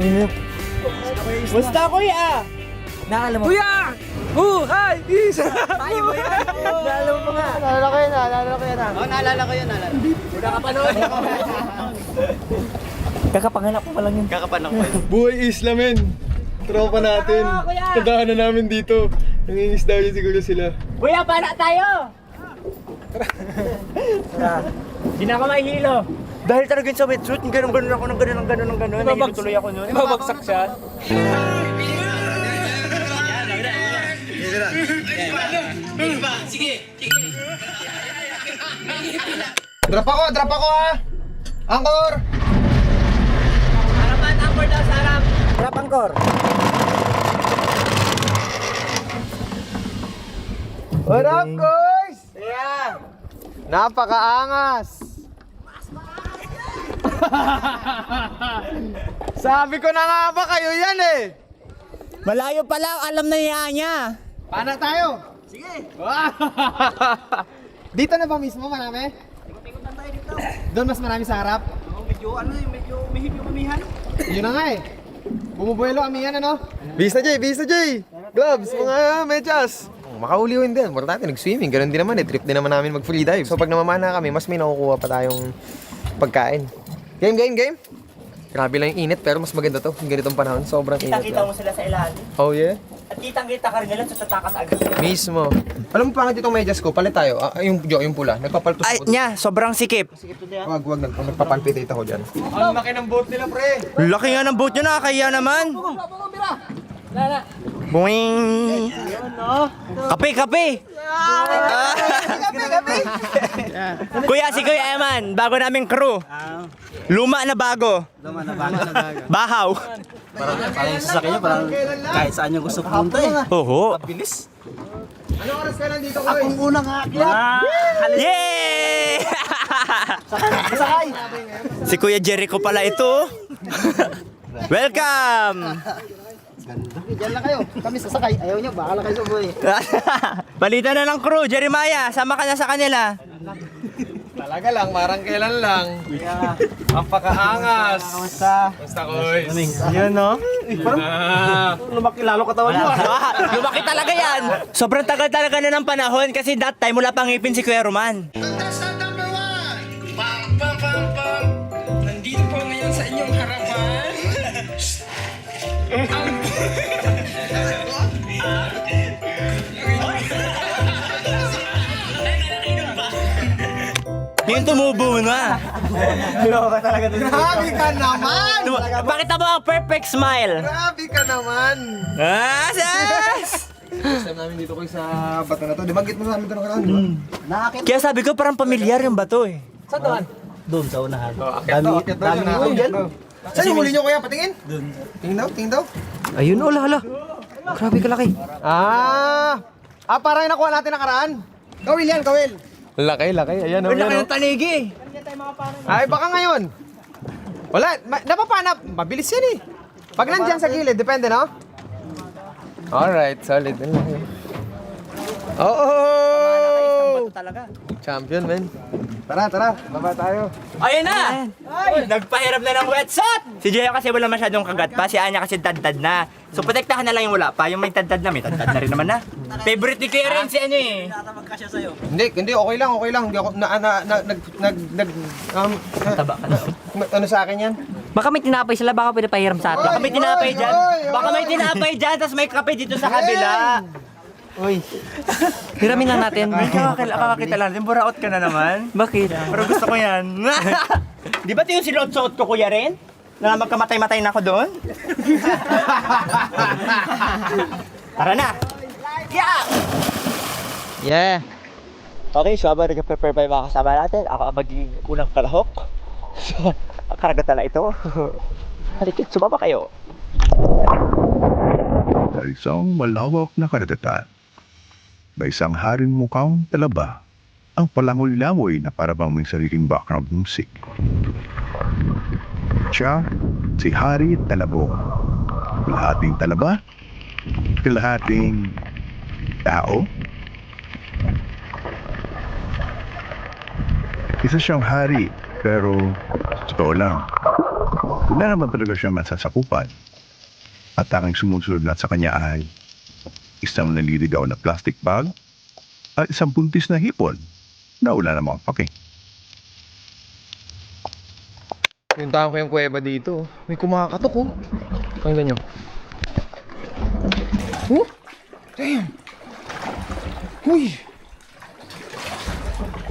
Kamusta, kuya? Nakala mo? Kuya! Buhay! Isa! Tayo mo yan! Naalala mo nga. Naalala ko yun, naalala ko yun. ah. Oo, naalala ko yun, naalala. Una ka pa noon. Kakapanganak ko pa lang yun. Kakapanganak ko Buhay isla, men. Tropa natin. Ah! Tandaan na namin dito. Nangingisda yun siguro sila. Kuya, para tayo! Hindi na ako mahilo. Dahil talaga yung sa wetsuit, ganun ganun ako ng ganun ng ganun ng ganun. Nahilo tuloy ako noon. Babagsak siya. Drop ako, drop ako ha. Angkor. Harapan, angkor daw sa harap. Harap, angkor. What up, guys? Yeah. Napakaangas. Sabi ko na nga ba kayo yan eh. Malayo pa lang, alam na niya niya. Paano tayo? Sige. dito na ba mismo marami? Ikot-ikotan tayo dito. Doon mas marami sa harap? Oh, medyo ano eh, medyo umihip yung umihan. Yun na nga eh. Bumubuelo kami yan ano? Bis na Jay, bis na Jay! Gloves, mga medyas! Makahuli yun din. Importante, nag-swimming. Ganun din naman eh. Trip din naman namin mag-free dive. So pag namamana kami, mas may nakukuha pa tayong pagkain. Game, game, game! Grabe lang yung init, pero mas maganda to. Yung ganitong panahon, sobrang init Kita-kita lang. mo sila sa ilalim. Oh yeah? At kitang-kita ka rin nila sa tatakas agad. Mismo. Alam mo pangit itong medyas ko, palit tayo. Ah, yung, jo, yung pula, nagpapaltos Ay, ako. niya, sobrang sikip. Wag, wag, nag nagpapalpitate ako dyan. Ang laki ng boat nila, pre! Laki nga ng boat nyo na, kaya naman. Boing! Kape, kape! Gabi, gabi! Kuya, si Kuya Eman, bago naming crew. Luma na bago. Luma na bago. Bahaw. Parang, parang yung sasakyan niya, parang kahit saan niya gusto pumunta eh. Oho. Bilis. Anong oras ka nandito, Koy? unang aakyat. Yay! Sakay. si Kuya Jericho pala ito. Welcome! Diyan lang kayo. Kami sasakay. Ayaw niyo, baka lang kayo subuhi. Balita na ng crew, Jeremiah, sama ka na sa kanila. Talaga lang, parang kailan lang. Ang pakaangas. Kamusta? Basta, Koy. Yun, no? Ah. Lumaki lalo katawan niyo. Ah, Lumaki talaga yan. Sobrang tagal talaga na ng panahon kasi that time wala pang ngipin si Kuya Roman. Contestant number one! Pam, pam, pam, pam! Nandito po ngayon sa inyong harapan. Yung tumubo na. Grabe ka naman! Pakita mo ang perfect smile. Grabe ka naman! Ah, sis! First time namin dito ko sa bato na to. Di banggit mo sa amin ito nakaraan, di ba? Nakakit. Kaya sabi ko parang pamilyar yung bato eh. Doon sa unahan. Akit daw, akit yun, ah. Akit daw. Saan yung huli nyo kuya? Patingin? Doon. Tingin daw, tingin daw. Ayun, oh, hala. Grabe kalaki. Ah! Ah, parang nakuha natin nakaraan. Kawil yan, kawil. Laki, laki. Ayan, Ang laki ng tanigi. Ay, baka ngayon. Wala, ma- napapanap. Mabilis yan eh. Pag nandyan sa gilid, depende, no? Alright, solid. Ang laki. Oh! talaga. Champion, man. Tara, tara. Baba tayo. Ayun na! Nagpahiram na ng wetsuit! Si Jaya kasi wala masyadong kagat pa, si Anya kasi tadtad na. So protektahan na lang yung wala pa, yung may tadtad na, may tadtad na rin naman na. Favorite ni Kuya rin si ano eh. Tatamag ka siya sa'yo. Hindi, hindi. Okay lang, okay lang. Hindi ako, na, na, na, nag, nag, nag, um, Taba ka na. ano sa akin yan? Baka may tinapay sila, baka pinapahiram sa atin. Baka may tinapay dyan. Baka may tinapay dyan, tapos may kape dito sa kabila. Uy, Hiramin lang natin. may kakakita, kakakita lang din. Buraot ka na naman. Bakit? Pero gusto ko yan. Di ba ito yung sinuot-suot ko, kuya rin? Na magkamatay-matay na ako doon? Tara na! Yeah! Yeah! Okay, so habang nag-prepare pa yung mga kasama natin, ako ang magiging unang kalahok. So, ang karagatan na ito. Halikit, sumama kayo. Sa isang malawak na karagatan, may isang haring mukhang talaba ang palangoy-langoy na parabang may sariling background music. Siya, si Hari Talabong. Kalahating talaba, kalahating tao. Isa siyang hari, pero totoo lang, wala naman talaga siyang masasakupan. At tanging sumusunod na sa kanya ay isang naliligaw na plastic bag at isang buntis na hipon na wala namang pake. Puntahan ko yung kuweba dito. May kumakatok oh. Pakinggan nyo. Oh! Damn! Uy!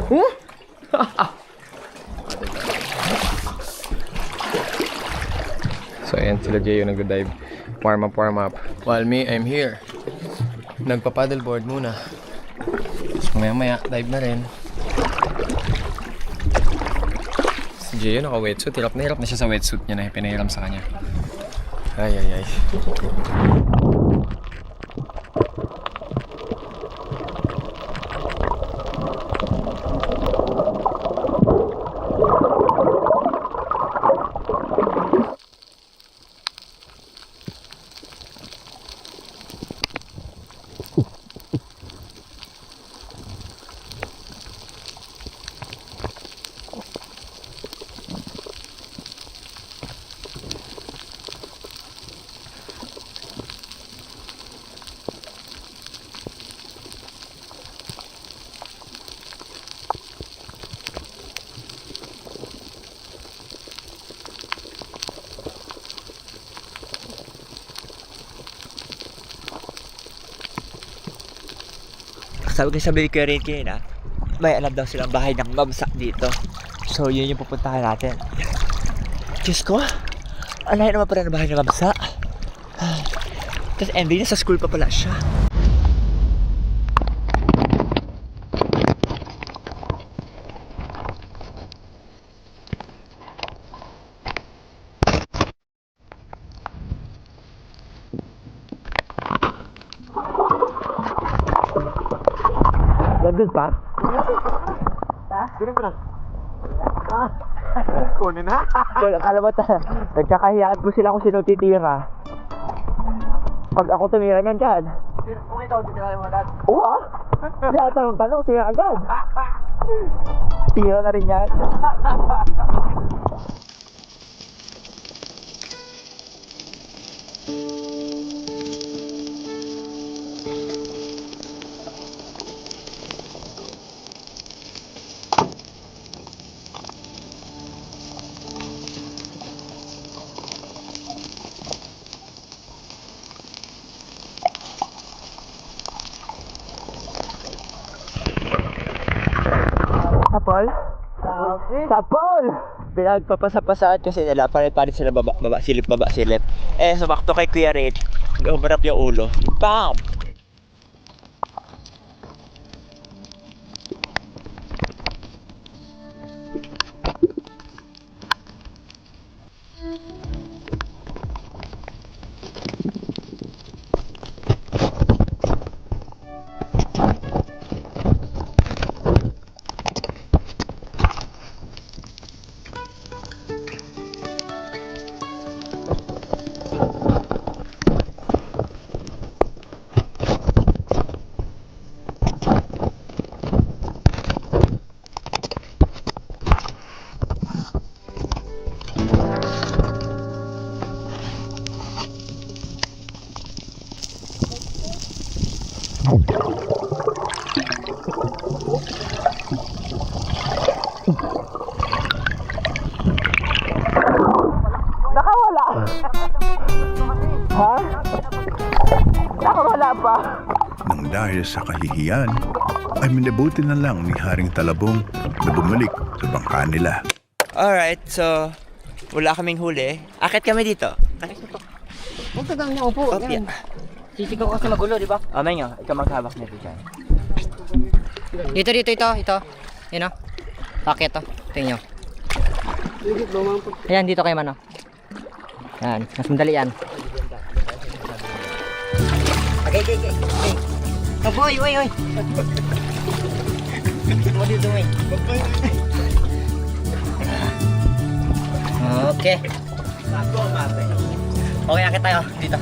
Oh! so ayan sila Jay yung nag-dive. Warm up, warm up. While me, I'm here. Nagpa-paddleboard muna. So maya maya, dive na rin. Si Jay naka-wetsuit. Hirap na hirap na siya sa wetsuit niya na pinahiram sa kanya. Ay, ay, ay. Sabi ko sabi ko rin kanina, may alam daw silang bahay ng mamsak dito. So, yun yung pupuntahan natin. Diyos ko, alay naman pala ng bahay ng mamsak. Tapos ending na sa school pa pala siya. Nandun pa? Kunin na. Well, akala mo ta, nagkakahiyaan po sila kung sino titira. Pag ako tumira niyan dyan. Kung ikaw titira mo agad? Oo ah! Lahat ng tanong, tira agad. Tira na rin yan. Sapol! Pinagpapasapasaan kasi nila, palit-palit sila baba, baba, silip, baba, silip. Eh, sumakto kay Kuya Rit, umarap yung ulo. Bam! Dahil sa kahihiyan, ay minabuti na lang ni Haring Talabong na bumalik sa bangka nila. Alright, so wala kaming huli. Akit kami dito. Huwag ka lang upo. Opya. Sisigaw ka sa magulo, di ba? O, Menyo, ikaw maghabak nito dyan. Dito, dito, ito, ito. Yan o. Bakit to? Tingnan nyo. Ayan, dito kayo mano. Yan, mas madali yan. Okay, okay, okay. okay. Oh, boy, oy, oy. What are you doing? Okay. Okay, akit tayo. Dito.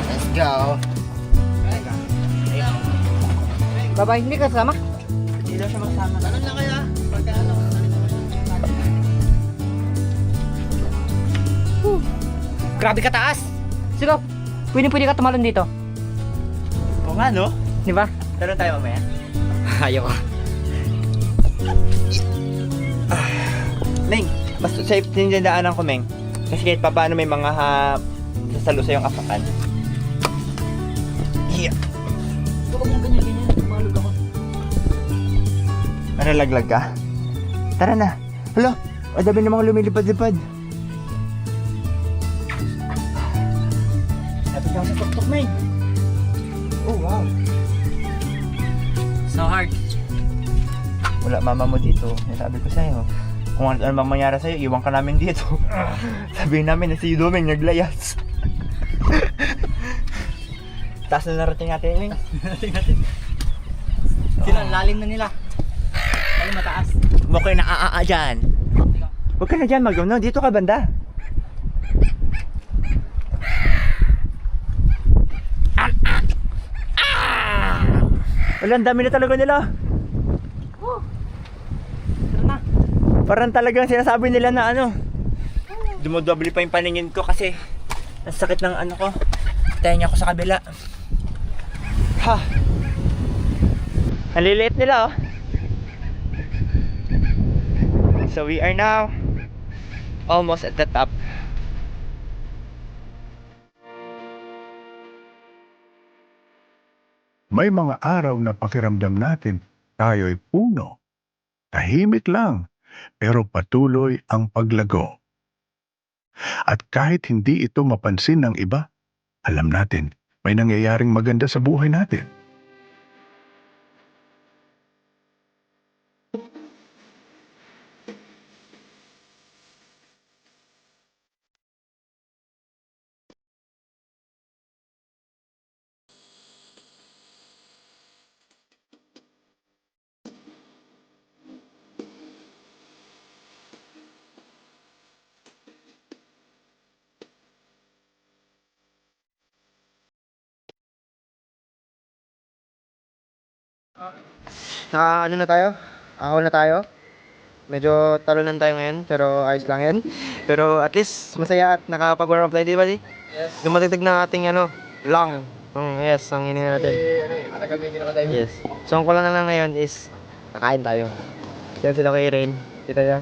Let's go. Bye-bye, hindi ka sama? Hindi daw siya magsama. Tanong lang kayo, ah. Pagka ano. Grabe ka taas! Sige, pwede pwede ka tumalon dito. Oo nga, no? Di ba? Tanong tayo mamaya. Ayoko. Meng, mas safe din yung daanan ko, Meng. Kasi kahit pa paano may mga ha, sasalo sa yung apakan. Yeah. Nalaglag ka? Tara na. Hala, ang dami namang lumilipad-lipad. Meng. Oh, wow. So hard. Wala mama mo dito. Sabi ko sa'yo. Kung ano, ano mang mangyari sa'yo, iwan ka namin dito. Sabihin namin na si Doming naglayas. Taas na narating natin, Ming. Narating natin. Sila, lalim na nila. Lalim mataas. Huwag kayo naaaa dyan. Huwag ka na dyan, mag no? Dito ka banda. Wala, ang dami na talaga nila. Parang talagang sinasabi nila na ano. Dumodoble pa yung paningin ko kasi ang sakit ng ano ko. Tenga ko sa kabila. Ha. Ang liliit nila oh. So we are now almost at the top. May mga araw na pakiramdam natin tayo'y puno. Tahimik lang, pero patuloy ang paglago. At kahit hindi ito mapansin ng iba, alam natin may nangyayaring maganda sa buhay natin. Naka ano na tayo? Ahon na tayo. Medyo talunan tayo ngayon, pero ayos lang yan. Pero at least masaya at nakapag-warm up tayo, di ba di? Yes. Dumatigtag na ating ano, long. Mm, yes, ang hininga natin. Yes. So ang kulang na lang ngayon is kakain tayo. Yan sila kay Rain. Kita niya.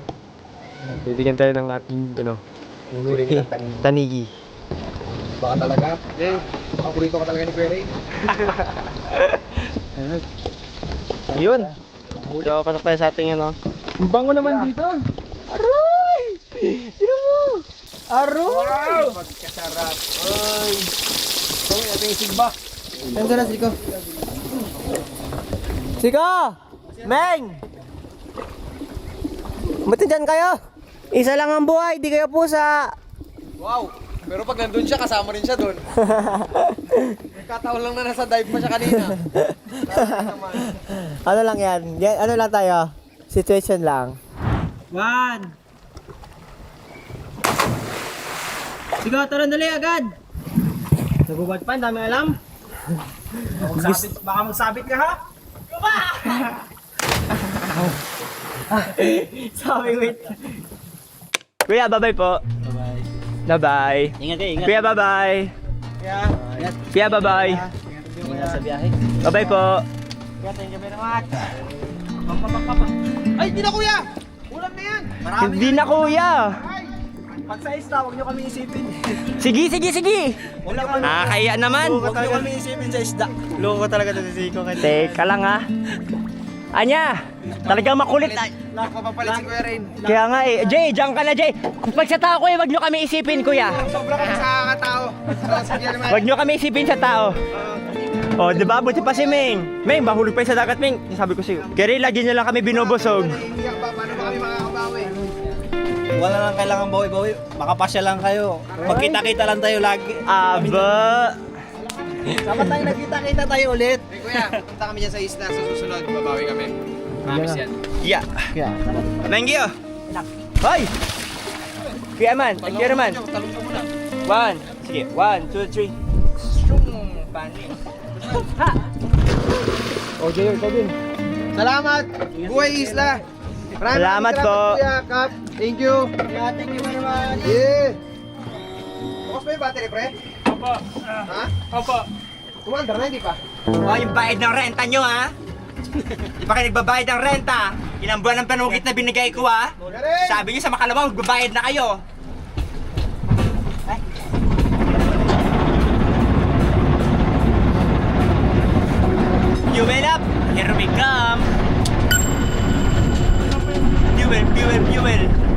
Bibigyan tayo ng ating, ano, tanigi. Baka talaga? Eh, paborito ka talaga ni Kuya Rain. Ayun. So, pasok tayo sa ating ano. Ang bango naman dito. Aroy! Sino mo? Aroy! Wow! Pagkasarap. Ay! Ito yung ating sigba. Saan na, Siko? Siko! Meng! Ba't dyan kayo? Isa lang ang buhay, di kayo pusa. Wow! Pero pag nandun siya, kasama rin siya doon. Nagkataon lang na nasa dive pa siya kanina. Ano lang yan? yan ano lang tayo? Situation lang. One. Sige, tara dali agad. Nagubad pa, ang dami alam. Baka magsabit, baka magsabit ka ha? Sabi, wait. Kuya, bye-bye po. Bye-bye. Bye-bye. Ingat eh, ingat. Kuya, bye-bye. Kuya, bye-bye. Ingat sa biyahe. Bye-bye po. Kaya thank you very much. Ay, di na kuya! Ulam na yan. Hindi na kuya. Pag sa isla, huwag nyo kami isipin. Sige, sige, sige. Kami. Nakakaya naman. Huwag nyo kami isipin sa isda. Loko talaga ito si Siko. Teka lang ha. Anya, talagang makulit. Ay, Nakapapalit si Kuya Rain. Kaya nga eh. Jay, diyan ka na Jay. Pag sa tao kuya, wag nyo kami isipin kuya. Sobra kami sa kakatao. So, sige naman. Wag nyo kami isipin sa tao. Oh, di ba? Buti pa si Meng. Meng, mahulog pa yun sa dagat, Meng. Sabi ko sa'yo. Kaya rin, lagi nyo lang kami binubusog. Ba? Paano ba kami makakabawi? Wala lang kailangan bawi-bawi. Makapasya lang kayo. Magkita-kita lang tayo lagi. Aba. Sama tayo, nagkita-kita tayo ulit. Hey, kuya, punta kami dyan sa isla sa susunod. Babawi kami. Promise yan. Yeah. Thank you. Hoy! Kuya man, thank you naman. Talong ka muna. One. Sige, one, two, three. Ha! Oh, Jay, ikaw din. Salamat! Buhay Isla! Maraming Salamat po. Kuya Kap. Thank you! Yeah, thank you very much. Yeah! Bukas pa yung battery, pre? Opo. Ha? Opo. Kumandar na, hindi pa? Oh, yung bayad ng renta nyo, ha? Di ba kayo nagbabayad ng renta? Ilang buwan ng panukit na binigay ko, ha? Sabi nyo sa makalawang, magbabayad na kayo. You better up, here we come. Jubel, jubel, jubel.